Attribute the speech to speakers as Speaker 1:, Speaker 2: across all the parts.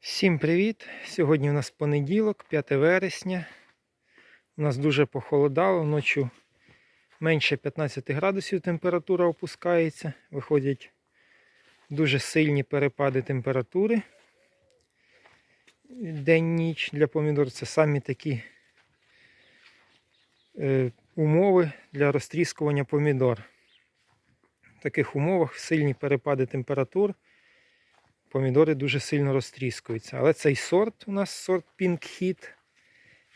Speaker 1: Всім привіт! Сьогодні у нас понеділок, 5 вересня. У нас дуже похолодало, ночі менше 15 градусів температура опускається. Виходять дуже сильні перепади температури. День-ніч для помідор це самі такі е, умови для розтріскування помідор. В таких умовах сильні перепади температур помідори дуже сильно розтріскуються. Але цей сорт у нас сорт Pink Hit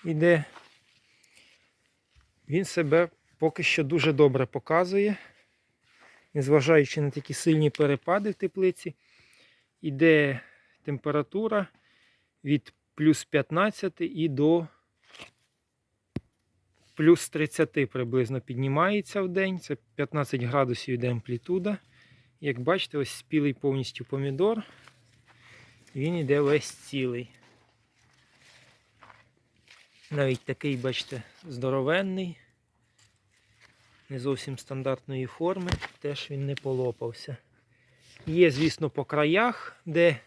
Speaker 1: іде. Він себе поки що дуже добре показує. Незважаючи на такі сильні перепади в теплиці, іде температура від плюс 15 і до плюс 30 приблизно піднімається в день. Це 15 градусів йде амплітуда. Як бачите, ось спілий повністю помідор. Він іде весь цілий. Навіть такий, бачите, здоровенний, не зовсім стандартної форми, теж він не полопався. Є, звісно, по краях, де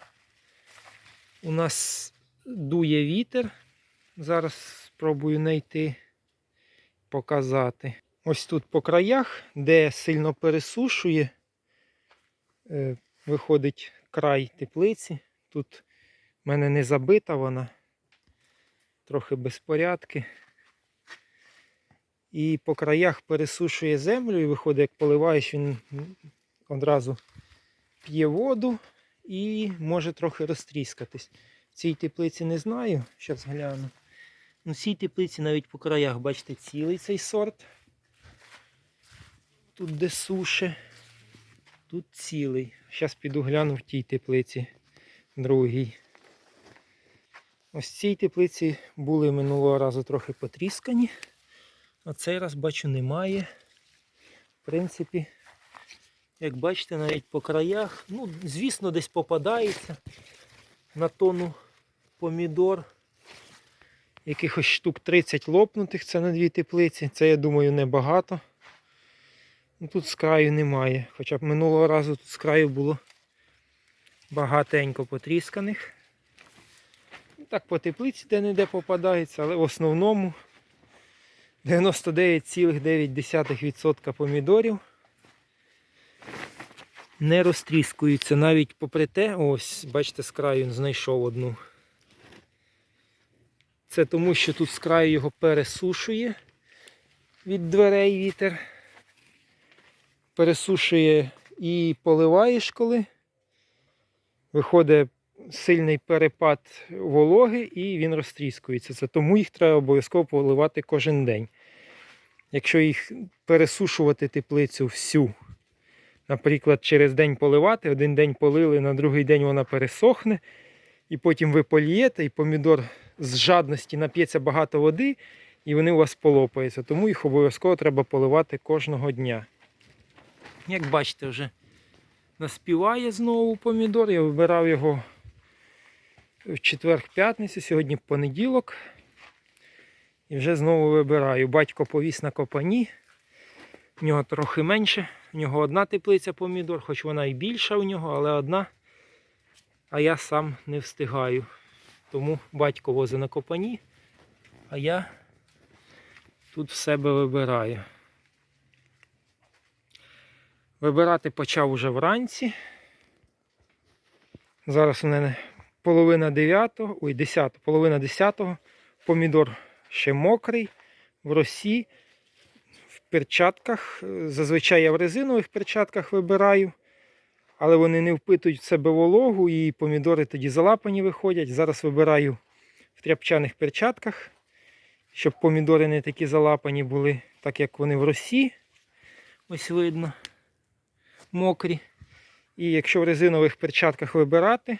Speaker 1: у нас дує вітер. Зараз спробую знайти, показати. Ось тут по краях, де сильно пересушує, виходить край теплиці. Тут в мене не забита вона, трохи безпорядки. І по краях пересушує землю і виходить, як поливаєш, він одразу п'є воду і може трохи розтріскатись. В цій теплиці не знаю, зараз гляну. Ну, цій теплиці навіть по краях, бачите, цілий цей сорт. Тут де суше, тут цілий. Зараз піду гляну в тій теплиці другій. Ось цій теплиці були минулого разу трохи потріскані, а цей раз бачу немає. В принципі, як бачите, навіть по краях, ну, звісно, десь попадається на тону помідор. Якихось штук 30 лопнутих, це на дві теплиці. Це, я думаю, небагато. Ну, Тут з краю немає. Хоча б минулого разу тут з краю було багатенько потрісканих. Ну, Так по теплиці де-не-де попадається, але в основному 99,9% помідорів не розтріскуються. Навіть попри те, ось, бачите, з краю він знайшов одну. Це тому, що тут з краю його пересушує від дверей вітер. Пересушує і поливаєш коли. Виходить сильний перепад вологи і він розтріскується. Це тому їх треба обов'язково поливати кожен день. Якщо їх пересушувати теплицю всю, наприклад, через день поливати, один день полили, на другий день вона пересохне, і потім ви полієте, і помідор з жадності нап'ється багато води, і вони у вас полопаються. Тому їх обов'язково треба поливати кожного дня. Як бачите, вже наспіває знову помідор. Я вибирав його в четвер-п'ятницю, сьогодні понеділок. І вже знову вибираю. Батько повіс на копані. В нього трохи менше. В нього одна теплиця помідор, хоч вона і більша у нього, але одна. А я сам не встигаю. Тому батько возить на копані, а я тут в себе вибираю. Вибирати почав уже вранці. Зараз у мене половина 9, ой, 10, половина 10, помідор ще мокрий, в росі, в перчатках. Зазвичай я в резинових перчатках вибираю, але вони не впитують в себе вологу і помідори тоді залапані виходять. Зараз вибираю в тряпчаних перчатках, щоб помідори не такі залапані були, так як вони в росі. Ось видно мокрі. І якщо в резинових перчатках вибирати,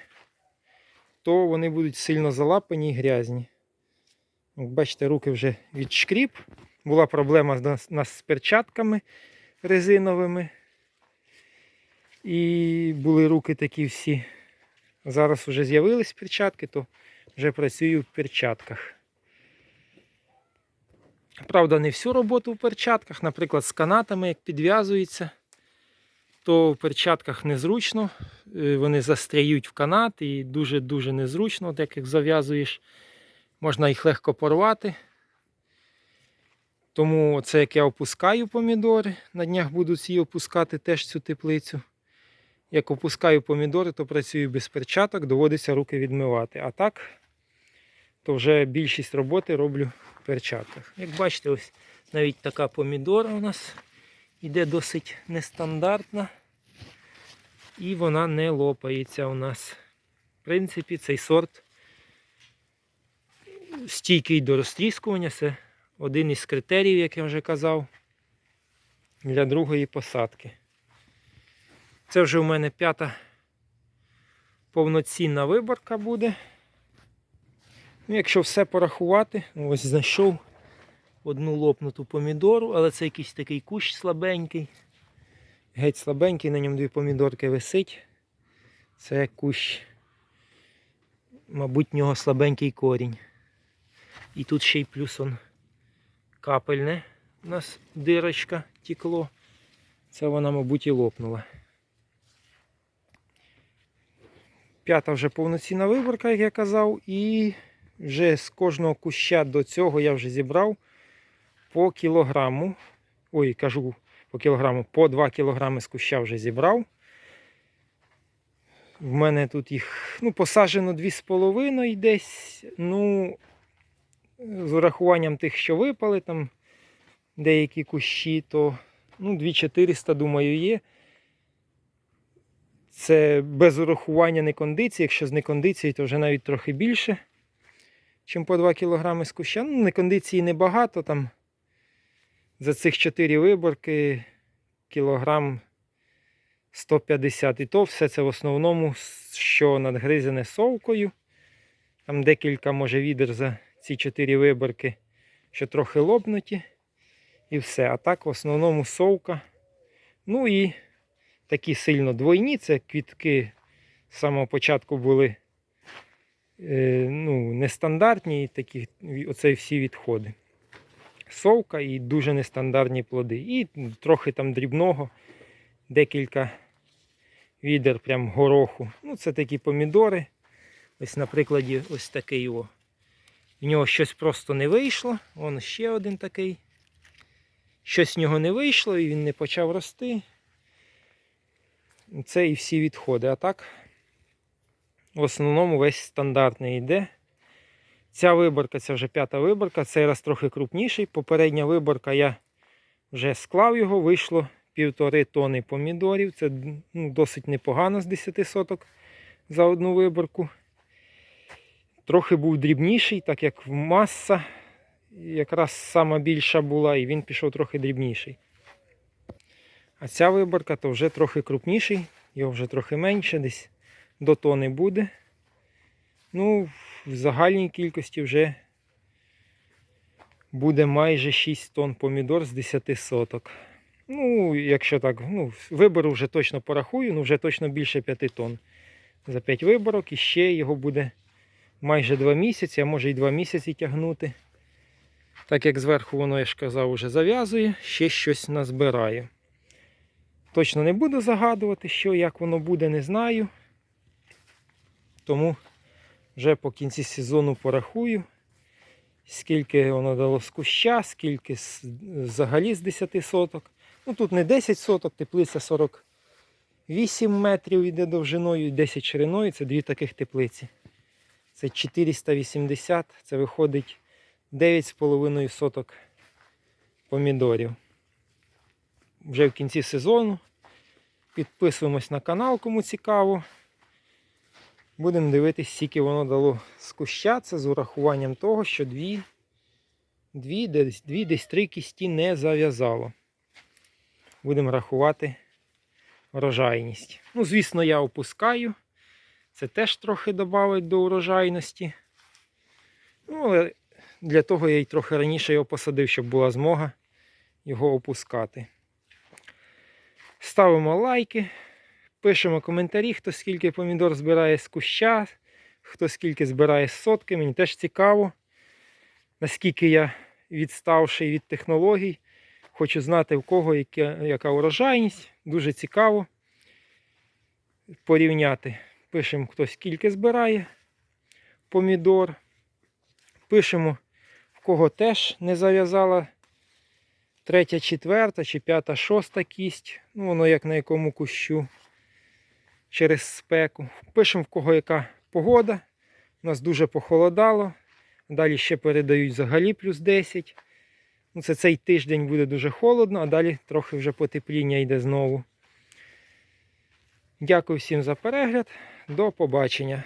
Speaker 1: то вони будуть сильно залапані і грязні. Як бачите, руки вже відшкріп. Була проблема у нас з перчатками резиновими. І були руки такі всі. Зараз вже з'явились перчатки, то вже працюю в перчатках. Правда, не всю роботу в перчатках, наприклад, з канатами, як підв'язується то в перчатках незручно, е, вони застряють в канат і дуже-дуже незручно, от як зав'язуєш, можна їх легко порвати. Тому це як я опускаю помідори, на днях буду ці опускати теж цю теплицю. Як опускаю помідори, то працюю без перчаток, доводиться руки відмивати. А так, то вже більшість роботи роблю в перчатках. Як бачите, ось навіть така помідора у нас іде досить нестандартна. І вона не лопається у нас. В принципі, цей сорт стійкий до розтріскування. Це один із критеріїв, як я вже казав, для другої посадки. Це вже у мене п'ята повноцінна виборка буде. Ну, якщо все порахувати, ось знайшов одну лопнуту помідору, але це якийсь такий кущ слабенький. Геть слабенький, на ньому дві помідорки висить. Це кущ, мабуть, в нього слабенький корінь. І тут ще й плюс он капельне у нас дирочка тікло. Це вона, мабуть, і лопнула. П'ята вже повноцінна виборка, як я казав, і вже з кожного куща до цього я вже зібрав по кілограму. Ой, кажу по кілограму, по 2 кілограми з куща вже зібрав. В мене тут їх ну, посаджено 2,5 десь. Ну, з урахуванням тих, що випали, там деякі кущі, то ну, 2400, думаю, є. Це без урахування некондиції. Якщо з некондиції, то вже навіть трохи більше, ніж по 2 кг з куща. Ну, некондиції небагато. Там за цих 4 виборки кілограм 150. І то все це в основному, що надгризене совкою. Там декілька, може, відер за ці 4 виборки, що трохи лопнуті. І все. А так в основному совка. Ну і такі сильно двойні. Це квітки з самого початку були е, ну, нестандартні, і такі, оце всі відходи. Совка і дуже нестандартні плоди. І трохи там дрібного, декілька відер прям гороху. Ну, це такі помідори. Ось, на прикладі, ось такий о. В нього щось просто не вийшло. Вон ще один такий. Щось в нього не вийшло і він не почав рости. Це і всі відходи. А так, в основному весь стандартний йде. Ця виборка, це вже п'ята виборка, цей раз трохи крупніший. Попередня виборка я вже склав його, вийшло півтори тони помідорів. Це ну, досить непогано з 10 соток за одну виборку. Трохи був дрібніший, так як маса якраз сама більша була, і він пішов трохи дрібніший. А ця виборка то вже трохи крупніший, його вже трохи менше, десь до тони буде. Ну, в загальній кількості вже буде майже 6 тонн помідор з 10 соток. Ну, якщо так, ну, вибору вже точно порахую, ну вже точно більше 5 тонн. За 5 виборок і ще його буде майже 2 місяці, а може і 2 місяці тягнути. Так як зверху воно, я ж казав, вже зав'язує, ще щось назбирає. Точно не буду загадувати, що, як воно буде, не знаю. Тому вже по кінці сезону порахую, скільки воно дало з куща, скільки взагалі з 10 соток. Ну тут не 10 соток, теплиця 48 метрів йде довжиною і 10 шириною. Це дві таких теплиці. Це 480, це виходить 9,5 соток помідорів. Вже в кінці сезону. Підписуємось на канал, кому цікаво. Будемо дивитися, скільки воно дало. Це з урахуванням того, що дві, дві, десь, дві, десь три кісті не зав'язало. Будемо рахувати врожайність. Ну, звісно, я опускаю. Це теж трохи додавить до урожайності. Ну, але для того я й трохи раніше його посадив, щоб була змога його опускати. Ставимо лайки, пишемо коментарі, хто скільки помідор збирає з куща, хто скільки збирає з сотки. Мені теж цікаво, наскільки я відставший від технологій. Хочу знати, в кого яка, яка урожайність. Дуже цікаво. порівняти. Пишемо, хто скільки збирає помідор. Пишемо, в кого теж не зав'язала третя, четверта чи п'ята, шоста кість. Ну, воно як на якому кущу через спеку. Пишемо, в кого яка погода. У нас дуже похолодало. Далі ще передають взагалі плюс 10. Ну, це цей тиждень буде дуже холодно, а далі трохи вже потепління йде знову. Дякую всім за перегляд. До побачення.